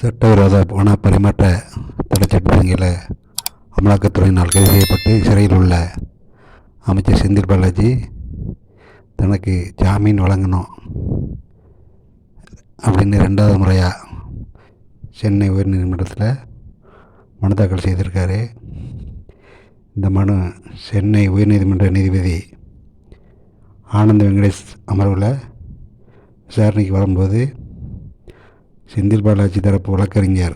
சட்டவிரோத பண பரிமாற்ற தடைச்சட்டத்தின் கீழே அமலாக்கத்துறையினால் கைது செய்யப்பட்டு சிறையில் உள்ள அமைச்சர் செந்தில் பாலாஜி தனக்கு ஜாமீன் வழங்கணும் அப்படின்னு ரெண்டாவது முறையாக சென்னை உயர்நீதிமன்றத்தில் மனு தாக்கல் செய்திருக்காரு. இந்த மனு சென்னை உயர்நீதிமன்ற நீதிபதி ஆனந்த் வெங்கடேஷ் அமர்வில் விசாரணைக்கு வரும்போது செந்தில் பாலாஜி தரப்பு வழக்கறிஞர்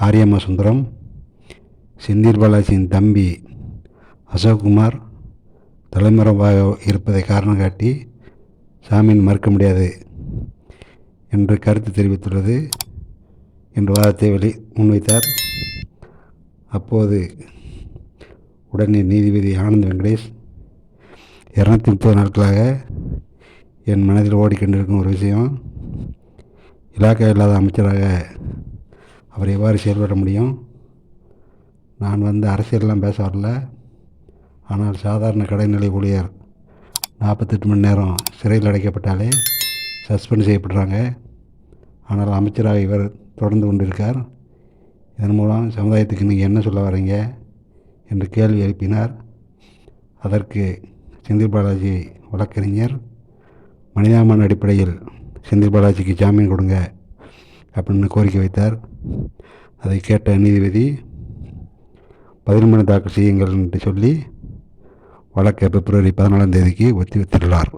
ஆரியம்மா சுந்தரம் செந்தில் பாலாஜியின் தம்பி அசோக்குமார் தலைமறைவாக இருப்பதை காரணம் காட்டி ஜாமீன் மறுக்க முடியாது என்று கருத்து தெரிவித்துள்ளது என்று வாதத்தை வெளி முன்வைத்தார். அப்போது உடனே நீதிபதி ஆனந்த் வெங்கடேஷ் இரநூத்தி முப்பது நாட்களாக என் மனதில் ஓடிக்கொண்டிருக்கும் ஒரு விஷயம். இலாக்கா இல்லாத அமைச்சராக அவர் எவ்வாறு செயல்பட முடியும்? நான் வந்து அரசியலெலாம் பேச வரல. ஆனால் சாதாரண கடைநிலை ஊழியர் நாற்பத்தெட்டு மணி நேரம் சிறையில் அடைக்கப்பட்டாலே சஸ்பெண்ட் செய்யப்படுறாங்க. ஆனால் அமைச்சராக இவர் தொடர்ந்து கொண்டிருக்கார். இதன் மூலம் சமுதாயத்துக்கு நீங்கள் என்ன சொல்ல வரீங்க? என்று கேள்வி எழுப்பினார். அதற்கு செந்தில் பாலாஜி வழக்கறிஞர். மனிதாமன் அடிப்படையில் செந்தில் பாலாஜிக்கு ஜாமீன் கொடுங்க அப்படின்னு கோரிக்கை வைத்தார். அதை கேட்ட நீதிபதி பதில் மனு தாக்கல் செய்யுங்கள் என்று சொல்லி வழக்கை பிப்ரவரி பதினாலாம் தேதிக்கு ஒத்தி வைத்துள்ளார்.